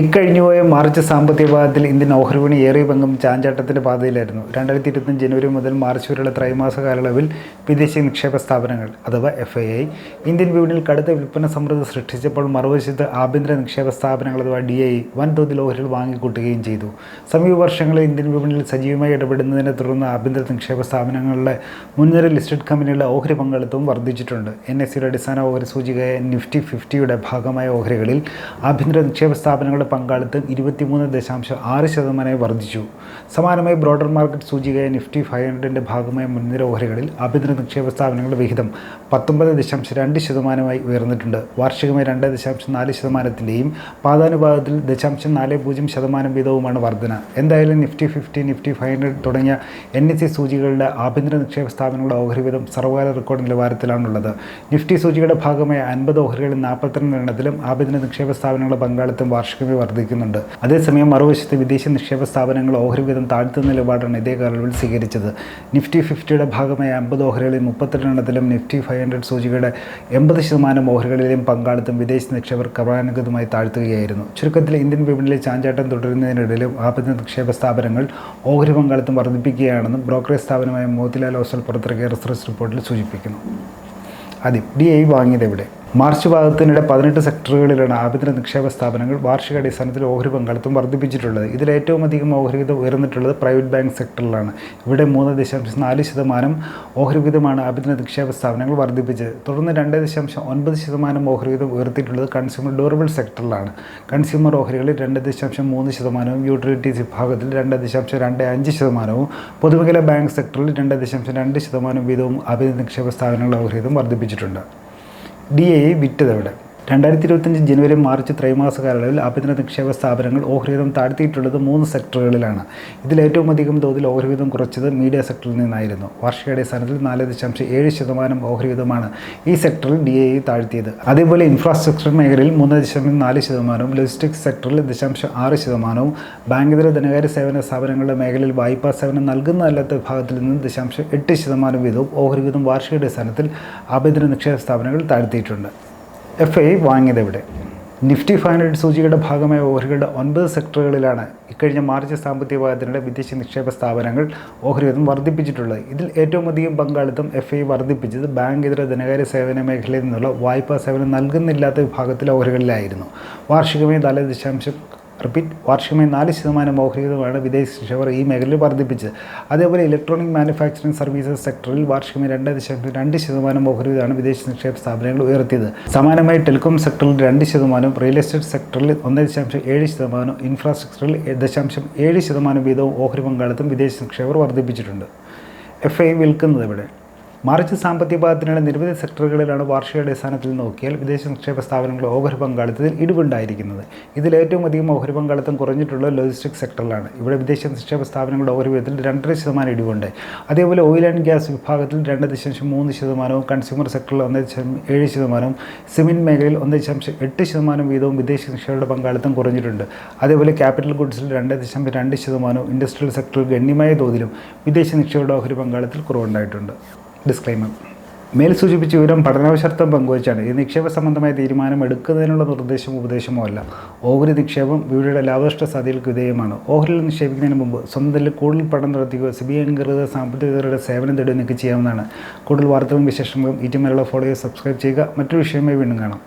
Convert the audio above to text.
ഇക്കഴിഞ്ഞുപോയ March സാമ്പത്തിക പാദത്തിൽ Indian ഓഹരി വിപണി ഏറിയ പങ്കും ചാഞ്ചാട്ടത്തിന്റെ പാതയിലായിരുന്നു. രണ്ടായിരത്തി ഇരുപത്തഞ്ച് ജനുവരി മുതൽ മാർച്ച് വരെയുള്ള ത്രൈമാസ കാലയളവിൽ വിദേശ നിക്ഷേപ സ്ഥാപനങ്ങൾ അഥവാ എഫ് ഐ ഐ ഇന്ത്യൻ വിപണിയിൽ കടുത്ത വിൽപ്പന സമൃദ്ധി സൃഷ്ടിച്ചപ്പോൾ മറുവശത്ത് ആഭ്യന്തര നിക്ഷേപ സ്ഥാപനങ്ങൾ അഥവാ ഡി ഐ വൻതോതിൽ ഓഹരികൾ വാങ്ങിക്കൂട്ടുകയും ചെയ്തു. സമീപ വർഷങ്ങളിൽ ഇന്ത്യൻ വിപണിയിൽ സജീവമായി ഇടപെടുന്നതിനെ തുടർന്ന് ആഭ്യന്തര നിക്ഷേപ സ്ഥാപനങ്ങളുടെ മുൻനിര ലിസ്റ്റഡ് കമ്പനികളുടെ ഓഹരി പങ്കാളിത്തവും വർദ്ധിച്ചിട്ടുണ്ട്. എൻ എസ് സിയുടെ അടിസ്ഥാന ഓഹരി സൂചികയായ നിഫ്റ്റി ഫിഫ്റ്റിയുടെ ഭാഗമായ ഓഹരികളിൽ ആഭ്യന്തര നിക്ഷേപ സ്ഥാപനങ്ങളുടെ പങ്കാളിത്തം ഇരുപത്തിമൂന്ന് ദശാംശം ആറ് ശതമാനമായി വർദ്ധിച്ചു. സമാനമായി ബ്രോഡർ മാർക്കറ്റ് സൂചികയായ നിഫ്റ്റി ഫൈവ് ഹൺഡ്രഡിന്റെ ഭാഗമായ മുൻനിര ഓഹരികളിൽ ആഭ്യന്തര നിക്ഷേപ സ്ഥാപനങ്ങളുടെ വിഹിതം പത്തൊമ്പത് ദശാംശം രണ്ട് ശതമാനമായി ഉയർന്നിട്ടുണ്ട്. വാർഷികമായി രണ്ട് ദശാംശം നാല് ശതമാനത്തിന്റെയും പാതാനുപാതത്തിൽ ദശാംശം നാല് പൂജ്യം ശതമാനം വീതവുമാണ് വർധന. എന്തായാലും Nifty fifty Nifty five hundred തുടങ്ങിയ എൻ എസ് സി സൂചികളുടെ ആഭ്യന്തര നിക്ഷേപ സ്ഥാപനങ്ങളുടെ ഓഹരി വീതം സർവകാല റെക്കോർഡ് നിലവാരത്തിലാണുള്ളത്. നിഫ്റ്റി സൂചികയുടെ ഭാഗമായ അൻപത് ഓഹരികളിൽ നാൽപ്പത്തിരണ്ട് എണ്ണത്തിലും ആഭ്യന്തര നിക്ഷേപ സ്ഥാപനങ്ങളുടെ പങ്കാളിത്തം വാർഷികമായി വർദ്ധിക്കുന്നുണ്ട്. അതേസമയം മറുവശത്ത് വിദേശ നിക്ഷേപ സ്ഥാപനങ്ങൾ ഓഹരി വീതം താഴ്ത്തുന്ന നിലപാടാണ് ഇതേ കാലയളവിൽ സ്വീകരിച്ചത്. നിഫ്റ്റി ഫിഫ്റ്റിയുടെ ഭാഗമായ അമ്പത് ഓഹരികളിൽ മുപ്പത്തിരണ്ട് എണ്ണത്തിലും നിഫ്റ്റി ഫൈവ് ഹൺഡ്രഡ് സൂചികയുടെ എൺപത് ശതമാനം ഓഹരികളിലെയും പങ്കാളിത്തം വിദേശ നിക്ഷേപർ ക്രമാനുഗതമായി താഴ്ത്തുകയായിരുന്നു. ചുരുക്കത്തിൽ ഇന്ത്യൻ വിപണിയിലെ ചാഞ്ചാട്ടം തുടരുന്നതിനിടയിലും ആഭ്യന്തര നിക്ഷേപ സ്ഥാപനങ്ങൾ ഓഹരി പങ്കാളിത്തം വർദ്ധിപ്പിക്കുകയാണെന്നും ബ്രോക്കറേജ് സ്ഥാപനമായ മോത്തിലാൽ ഓസൽ പുറത്തിറക്കിയ റിസർച്ച് റിപ്പോർട്ടിൽ സൂചിപ്പിക്കുന്നു. ആദ്യം ഡി ഐ വാങ്ങിയത് എവിടെ? മാർച്ച് പാദത്തിനിടെ പതിനെട്ട് സെക്ടറുകളിലാണ് ആഭ്യന്തര നിക്ഷേപ സ്ഥാപനങ്ങൾ വാർഷിക അടിസ്ഥാനത്തിൽ ഓഹരി പങ്കാളിത്തം വർദ്ധിപ്പിച്ചിട്ടുള്ളത്. ഇതിൽ ഏറ്റവും അധികം ഓഹരി വിഹിതം ഉയർന്നിട്ടുള്ളത് പ്രൈവറ്റ് ബാങ്ക് സെക്ടറിലാണ്. ഇവിടെ മൂന്ന് ദശാംശം നാല് ശതമാനം ഓഹരി വിഹിതമാണ് ആഭ്യന്തര നിക്ഷേപ സ്ഥാപനങ്ങൾ വർദ്ധിപ്പിച്ചത്. തുടർന്ന് രണ്ട് ദശാംശം ഒൻപത് ശതമാനം ഓഹരി വിഹിതം ഉയർത്തിയിട്ടുള്ളത് കൺസ്യൂമർ ഡ്യൂറബിൾ സെക്ടറിലാണ്. കൺസ്യൂമർ ഓഹരികളിൽ രണ്ട് ദശാംശം മൂന്ന് ശതമാനവും യൂട്ടിലിറ്റീസ് വിഭാഗത്തിൽ രണ്ട് ദശാംശം രണ്ട് അഞ്ച് ശതമാനവും പൊതുമേഖലാ ബാങ്ക് സെക്ടറിൽ രണ്ട് ദശാംശം രണ്ട് ശതമാനം വീതവും ആഭ്യന്തര നിക്ഷേപ സ്ഥാപനങ്ങളുടെ ഓഹരി വിഹിതം വർദ്ധിപ്പിച്ചിട്ടുണ്ട്. ഡി എ വിറ്റതെവിടെ രണ്ടായിരത്തി ഇരുപത്തഞ്ച് ജനുവരി മാർച്ച് ത്രൈമാസ കാലയളവിൽ ആഭ്യന്തര നിക്ഷേപ സ്ഥാപനങ്ങൾ ഓഹരിവിധം താഴ്ത്തിയിട്ടുള്ളത് മൂന്ന് സെക്ടറുകളിലാണ്. ഇതിൽ ഏറ്റവും അധികം തോതിൽ ഓഹരിവിധം കുറച്ചത് മീഡിയ സെക്ടറിൽ നിന്നായിരുന്നു. വാർഷികാടിസ്ഥാനത്തിൽ നാല് ദശാംശം ഏഴ് ശതമാനം ഓഹരിവിധമാണ് ഈ സെക്ടറിൽ ഡി എ താഴ്ത്തിയത്. അതേപോലെ ഇൻഫ്രാസ്ട്രക്ചർ മേഖലയിൽ മൂന്ന് ദശാംശം നാല് ശതമാനവും ലോജിസ്റ്റിക്സ് സെക്ടറിൽ ദശാംശം ആറ് ശതമാനവും ബാങ്കിതര ധനകാര്യ സേവന സ്ഥാപനങ്ങളുടെ മേഖലയിൽ വായ്പാ സേവനം നൽകുന്ന അല്ലാത്ത വിഭാഗത്തിൽ നിന്ന് ദശാംശം എട്ട് ശതമാനം വീതവും ഓഹരിവിധം വാർഷികാടിസ്ഥാനത്തിൽ ആഭ്യന്തര നിക്ഷേപ സ്ഥാപനങ്ങൾ താഴ്ത്തിയിട്ടുണ്ട്. എഫ് ഐ വാങ്ങിയത് എവിടെ നിഫ്റ്റി ഫൈവ് ഹൺഡ്രഡ് സൂചികയുടെ ഭാഗമായ ഓഹരികളുടെ ഒൻപത് സെക്ടറുകളിലാണ് ഇക്കഴിഞ്ഞ മാർച്ച് സാമ്പത്തിക വാദത്തിനിടെ വിദേശ നിക്ഷേപ സ്ഥാപനങ്ങൾ ഓഹരിവിധം വർദ്ധിപ്പിച്ചിട്ടുള്ളത്. ഇതിൽ ഏറ്റവും അധികം പങ്കാളിത്തം എഫ് ഐ വർദ്ധിപ്പിച്ചത് ബാങ്ക് ഇതര ധനകാര്യ സേവന മേഖലയിൽ നിന്നുള്ള വായ്പാ സേവനം നൽകുന്നില്ലാത്ത വിഭാഗത്തിലെ ഓഹരികളിലായിരുന്നു. വാർഷികമായി നാല് ദശാംശം റിപ്പീറ്റ് വാർഷികമായി നാല് ശതമാനം ഓഹരികളുമാണ് വിദേശ നിക്ഷേപർ ഈ മേഖലയിൽ വർദ്ധിപ്പിച്ചത്. അതേപോലെ ഇലക്ട്രോണിക് മാനുഫാക്ചറിംഗ് സർവീസസ് സെക്ടറിൽ വാർഷികമായി രണ്ട് ദശാംശം രണ്ട് ശതമാനം ഓഹരികളാണ് വിദേശ നിക്ഷേപ സ്ഥാപനങ്ങൾ ഉയർത്തിയത്. സമാനമായി ടെലികോം സെക്ടറിൽ രണ്ട് ശതമാനം റിയൽ എസ്റ്റേറ്റ് സെക്ടറിൽ ഒന്ന് ദശാംശം ഏഴ് ശതമാനം ഇൻഫ്രാസ്ട്രക്ചറിൽ ദശാംശം ഏഴ് ശതമാനം വീതവും ഓഹരി പങ്കാളിത്തം വിദേശ നിക്ഷേപർ വർദ്ധിപ്പിച്ചിട്ടുണ്ട്. എഫ് ഐ വിൽക്കുന്നത് ഇവിടെ മാർച്ച് സാമ്പത്തിക പാദത്തിനിടെ നിരവധി സെക്ടറുകളിലാണ് വാർഷിക വാർഷികാടിസ്ഥാനത്തിൽ നോക്കിയാൽ വിദേശ നിക്ഷേപ സ്ഥാപനങ്ങളുടെ ഓഹരി പങ്കാളിത്തത്തിൽ ഇടിവുണ്ടായിരിക്കുന്നത്. ഇതിൽ ഏറ്റവും അധികം ഓഹരി പങ്കാളിത്തം കുറഞ്ഞിട്ടുള്ള ലോജിസ്റ്റിക് സെക്ടറിലാണ്. ഇവിടെ വിദേശ നിക്ഷേപ സ്ഥാപനങ്ങളുടെ ഓഹരി വിധത്തിൽ രണ്ടര ശതമാനം ഇടിവുണ്ട്. അതേപോലെ ഓയിൽ ആൻഡ് ഗ്യാസ് വിഭാഗത്തിൽ രണ്ട് ദശാംശം മൂന്ന് ശതമാനവും കൺസ്യൂമർ സെക്ടറിൽ ഒന്ന് ഏഴ് ശതമാനവും സിമെന്റ് മേഖലയിൽ ഒന്ന് ദശാംശം എട്ട് ശതമാനം വീതവും വിദേശ നിക്ഷേപയുടെ പങ്കാളിത്തം കുറഞ്ഞിട്ടുണ്ട്. അതേപോലെ ക്യാപിറ്റൽ ഗുഡ്സിൽ രണ്ട് ദശാംശം രണ്ട് ശതമാനവും ഇൻഡസ്ട്രിയൽ സെക്ടറിൽ ഗണ്യമായ തോതിലും വിദേശ നിക്ഷേപയുടെ ഓഹരി പങ്കാളിത്തത്തിൽ കുറവുണ്ടായിട്ടുണ്ട്. ഡിസ്ക്ലൈമർ മേൽ സൂചിപ്പിച്ച വിവരം പഠനാവശ്യർത്ഥം പങ്കുവച്ചാണ്. ഈ നിക്ഷേപ സംബന്ധമായ തീരുമാനം എടുക്കുന്നതിനുള്ള നിർദ്ദേശമോ ഉപദേശമോ അല്ല. ഓഹരി നിക്ഷേപം വീടുകളുടെ ലാഭനഷ്ട സാധ്യതകൾക്ക് വിധേയമാണ്. ഓഹരിയിൽ നിക്ഷേപിക്കുന്നതിന് മുമ്പ് സ്വന്തത്തിൽ കൂടുതൽ പഠനം നടത്തുകയോ സിബി അംഗീകൃത സാമ്പത്തിക വിദഗ്ധരുടെ സേവനം തേടുകയോ നിങ്ങൾക്ക് ചെയ്യാവുന്നതാണ്. കൂടുതൽ വാർത്തകളും വിശേഷങ്ങളും ടീമിലുള്ള ഫോളോ ചെയ്യുക സബ്സ്ക്രൈബ് ചെയ്യുക. മറ്റൊരു വിഷയമായി വീണ്ടും കാണാം.